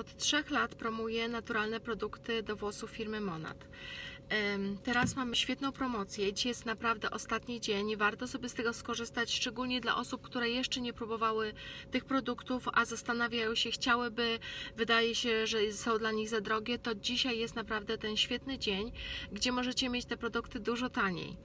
Od trzech lat promuję naturalne produkty do włosów firmy Monat. Em, Teraz mamy świetną promocję. Dzisiaj jest naprawdę ostatni dzień. Warto sobie z tego skorzystać, szczególnie dla osób, które jeszcze nie próbowały tych produktów, a zastanawiają się, chciałyby, wydaje się, że są dla nich za drogie. To dzisiaj jest naprawdę ten świetny dzień, gdzie możecie mieć te produkty dużo taniej.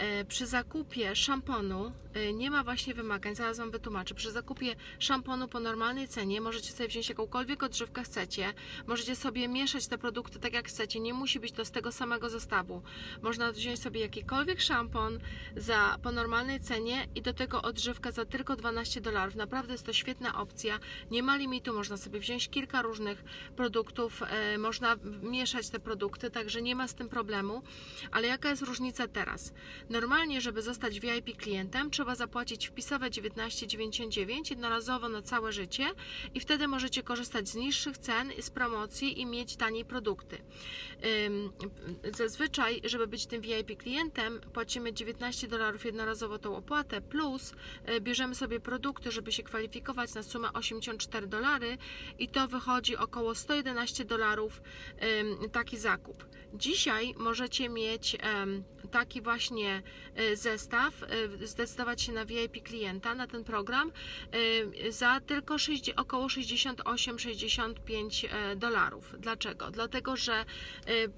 E, Przy zakupie szamponu e, nie ma właśnie wymagań, zaraz Wam wytłumaczę. Przy zakupie szamponu po normalnej cenie możecie sobie wziąć jakąkolwiek odżywkę chcecie, możecie sobie mieszać te produkty tak jak chcecie, nie musi być to z tego samego zestawu. Można wziąć sobie jakikolwiek szampon za po normalnej cenie i do tego odżywka za tylko 12 dolarów. Naprawdę jest to świetna opcja, nie ma limitu, można sobie wziąć kilka różnych produktów, e, można mieszać te produkty, także nie ma z tym problemu. Ale jaka jest różnica teraz? Normalnie, żeby zostać VIP klientem, trzeba zapłacić wpisowe 19,99 jednorazowo na całe życie i wtedy możecie korzystać z niższych cen, z promocji i mieć taniej produkty. Zazwyczaj, żeby być tym VIP klientem, płacimy 19 dolarów jednorazowo tą opłatę, plus y, bierzemy sobie produkty, żeby się kwalifikować na sumę 84 dolary i to wychodzi około 111 dolarów taki zakup. Dzisiaj możecie mieć taki właśnie e, zestaw, e, zdecydować się na VIP klienta, na ten program e, za tylko około 68-65 dolarów. Dlaczego? Dlatego, że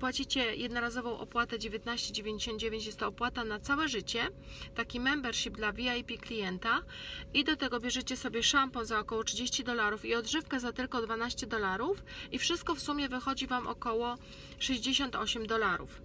płacicie jednorazową opłatę 19,99, jest to opłata na całe życie, taki membership dla VIP klienta i do tego bierzecie sobie szampon za około 30 dolarów i odżywkę za tylko 12 dolarów i wszystko w sumie wychodzi Wam około 68 dolarów.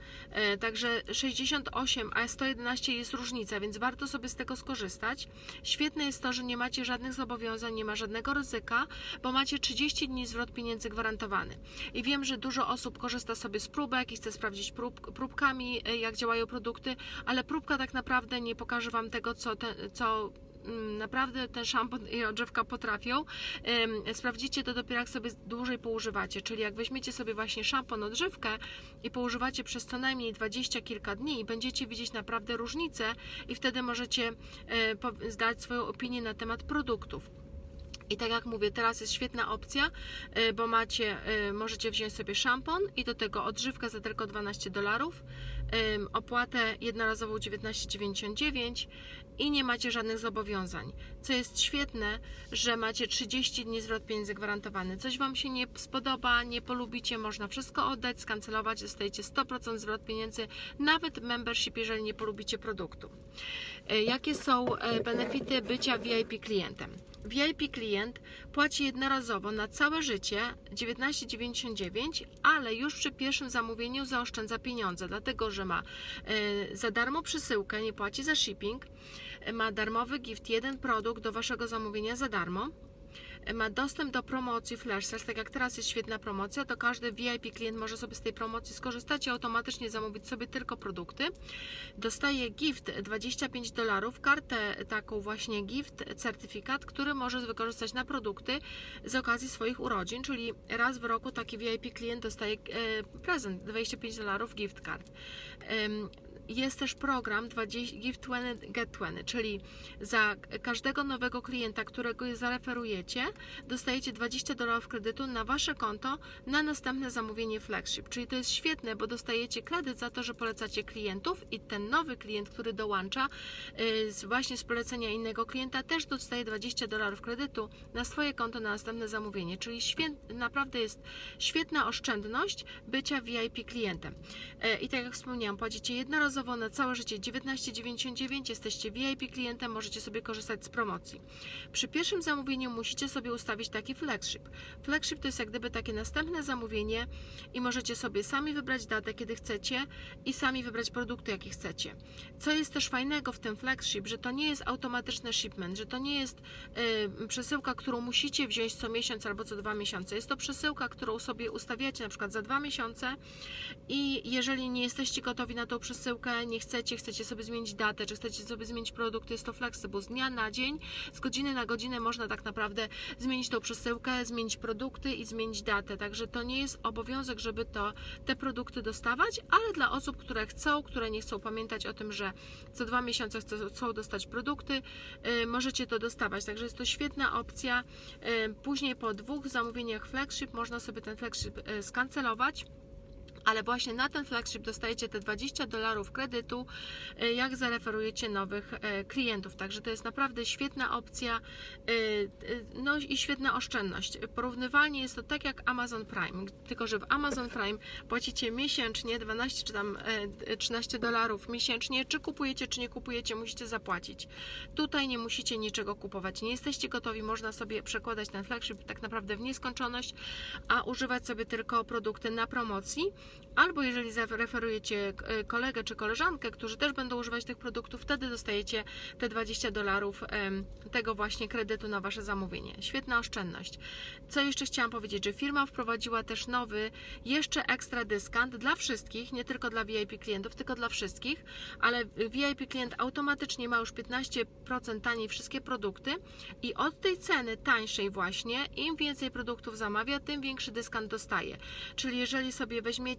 Także 60 158 a 111 jest różnica, więc warto sobie z tego skorzystać. Świetne jest to, że nie macie żadnych zobowiązań, nie ma żadnego ryzyka, bo macie 30 dni zwrot pieniędzy gwarantowany. I wiem, że dużo osób korzysta sobie z próbek i chce sprawdzić prób, próbkami, e, jak działają produkty, ale próbka tak naprawdę nie pokaże Wam tego, co, te, co naprawdę ten szampon i odżywka potrafią. Sprawdzicie to dopiero jak sobie dłużej poużywacie, czyli jak weźmiecie sobie właśnie szampon, odżywkę i poużywacie przez co najmniej 20 kilka dni i będziecie widzieć naprawdę różnicę i wtedy możecie e, zdać swoją opinię na temat produktów. I tak jak mówię, teraz jest świetna opcja, y, bo macie, y, możecie wziąć sobie szampon i do tego odżywkę za tylko 12 dolarów, opłatę jednorazową 19,99 i nie macie żadnych zobowiązań. Co jest świetne, że macie 30 dni zwrot pieniędzy gwarantowany. Coś Wam się nie spodoba, nie polubicie, można wszystko oddać, skancelować, dostajecie 100% zwrot pieniędzy, nawet membership, jeżeli nie polubicie produktu. Y, Jakie są benefity bycia VIP klientem? VIP klient płaci jednorazowo na całe życie 19,99, ale już przy pierwszym zamówieniu zaoszczędza pieniądze, dlatego że ma e, za darmo przesyłkę, nie płaci za shipping, ma darmowy gift, jeden produkt do Waszego zamówienia za darmo. Ma dostęp do promocji Flash Sales, tak jak teraz jest świetna promocja, to każdy VIP klient może sobie z tej promocji skorzystać i automatycznie zamówić sobie tylko produkty. Dostaje gift 25 dolarów, kartę taką właśnie gift, certyfikat, który może wykorzystać na produkty z okazji swoich urodzin, czyli raz w roku taki VIP klient dostaje e, prezent 25 dolarów gift card. Jest też program 20, Give 20, Get 20, czyli za każdego nowego klienta, którego zareferujecie, dostajecie 20 dolarów kredytu na wasze konto na następne zamówienie flagship. Czyli to jest świetne, bo dostajecie kredyt za to, że polecacie klientów i ten nowy klient, który dołącza y, z, właśnie z polecenia innego klienta, też dostaje 20 dolarów kredytu na swoje konto na następne zamówienie. Czyli świę, naprawdę jest świetna oszczędność bycia VIP klientem. E, I tak jak wspomniałam, płacicie jednorazowo na całe życie 19,99, jesteście VIP klientem, możecie sobie korzystać z promocji. Przy pierwszym zamówieniu musicie sobie ustawić taki flagship. Flagship to jest jak gdyby takie następne zamówienie i możecie sobie sami wybrać datę, kiedy chcecie i sami wybrać produkty, jakie chcecie. Co jest też fajnego w tym flagship, że to nie jest automatyczny shipment, że to nie jest y, przesyłka, którą musicie wziąć co miesiąc albo co dwa miesiące. Jest to przesyłka, którą sobie ustawiacie na przykład za dwa miesiące i jeżeli nie jesteście gotowi na tą przesyłkę, nie chcecie, chcecie sobie zmienić datę, czy chcecie sobie zmienić produkt, jest to flexible z dnia na dzień, z godziny na godzinę można tak naprawdę zmienić tą przesyłkę, zmienić produkty i zmienić datę. Także to nie jest obowiązek, żeby to, te produkty dostawać, ale dla osób, które chcą, które nie chcą pamiętać o tym, że co dwa miesiące chcą dostać produkty, y, możecie to dostawać. Także jest to świetna opcja. Y, Później po dwóch zamówieniach flagship można sobie ten flagship y, skancelować. Ale właśnie na ten flagship dostajecie te 20 dolarów kredytu, y, jak zareferujecie nowych y, klientów. Także to jest naprawdę świetna opcja, y, no i świetna oszczędność. Porównywalnie jest to tak jak Amazon Prime, tylko że w Amazon Prime płacicie miesięcznie 12 czy tam y, 13 dolarów miesięcznie, czy kupujecie, czy nie kupujecie, musicie zapłacić. Tutaj nie musicie niczego kupować. Nie jesteście gotowi, można sobie przekładać ten flagship tak naprawdę w nieskończoność, a używać sobie tylko produkty na promocji. Albo jeżeli zareferujecie e, kolegę czy koleżankę, którzy też będą używać tych produktów, wtedy dostajecie te 20 dolarów tego właśnie kredytu na Wasze zamówienie. Świetna oszczędność. Co jeszcze chciałam powiedzieć, że firma wprowadziła też nowy, jeszcze ekstra dyskant dla wszystkich, nie tylko dla VIP klientów, tylko dla wszystkich, ale VIP klient automatycznie ma już 15% taniej wszystkie produkty i od tej ceny tańszej właśnie, im więcej produktów zamawia, tym większy dyskant dostaje. Czyli jeżeli sobie weźmiecie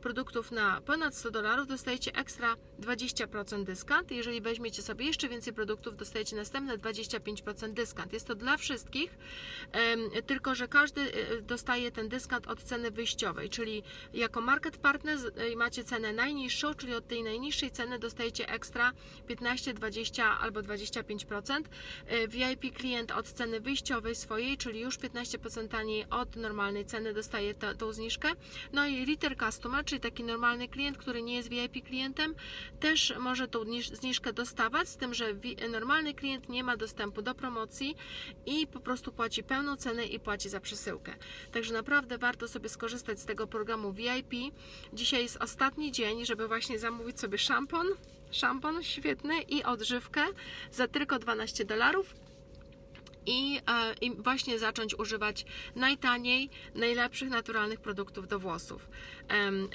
produktów na ponad 100 dolarów, dostajecie ekstra 20% dyskant. Jeżeli weźmiecie sobie jeszcze więcej produktów, dostajecie następne 25% dyskant. Jest to dla wszystkich, tylko że każdy e, dostaje ten dyskant od ceny wyjściowej, czyli jako market partner macie cenę najniższą, czyli od tej najniższej ceny dostajecie ekstra 15, 20 albo 25%. E, VIP klient od ceny wyjściowej swojej, czyli już 15% taniej od normalnej ceny dostaje ta, tą zniżkę. No i Customer, czyli taki normalny klient, który nie jest VIP klientem, też może tą niż- zniżkę dostawać, z tym, że normalny klient nie ma dostępu do promocji i po prostu płaci pełną cenę i płaci za przesyłkę. Także naprawdę warto sobie skorzystać z tego programu VIP. Dzisiaj jest ostatni dzień, żeby właśnie zamówić sobie szampon, szampon świetny i odżywkę za tylko 12 dolarów i, e, i właśnie zacząć używać najtaniej, najlepszych naturalnych produktów do włosów.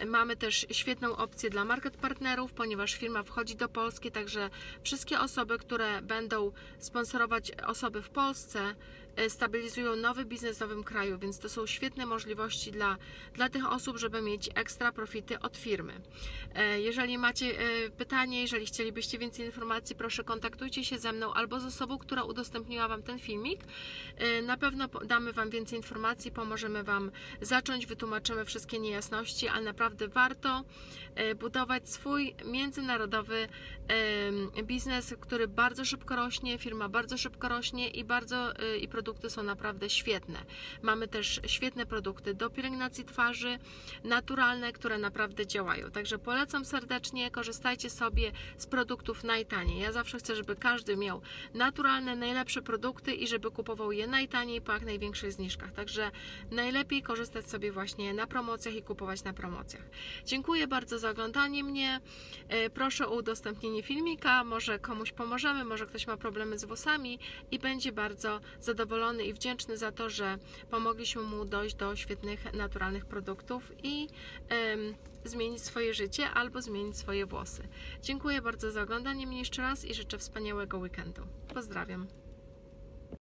Mamy też świetną opcję dla market partnerów, ponieważ firma wchodzi do Polski, także wszystkie osoby, które będą sponsorować osoby w Polsce, stabilizują nowy biznes w nowym kraju, więc to są świetne możliwości dla, dla tych osób, żeby mieć ekstra profity od firmy. E, Jeżeli macie e, pytanie, jeżeli chcielibyście więcej informacji, proszę kontaktujcie się ze mną albo z osobą, która udostępniła Wam ten filmik. E, Na pewno damy Wam więcej informacji, pomożemy Wam zacząć, wytłumaczymy wszystkie niejasności, ale naprawdę warto e, budować swój międzynarodowy biznes, który bardzo szybko rośnie, firma bardzo szybko rośnie i bardzo e, i produkty są naprawdę świetne. Mamy też świetne produkty do pielęgnacji twarzy, naturalne, które naprawdę działają. Także polecam serdecznie, korzystajcie sobie z produktów najtaniej. Ja zawsze chcę, żeby każdy miał naturalne, najlepsze produkty i żeby kupował je najtaniej po jak największych zniżkach. Także najlepiej korzystać sobie właśnie na promocjach i kupować na promocjach. Dziękuję bardzo za oglądanie mnie. E, Proszę o udostępnienie filmika, może komuś pomożemy, może ktoś ma problemy z włosami i będzie bardzo zadowolony i wdzięczny za to, że pomogliśmy mu dojść do świetnych, naturalnych produktów i em, zmienić swoje życie albo zmienić swoje włosy. Dziękuję bardzo za oglądanie mnie jeszcze raz i życzę wspaniałego weekendu. Pozdrawiam.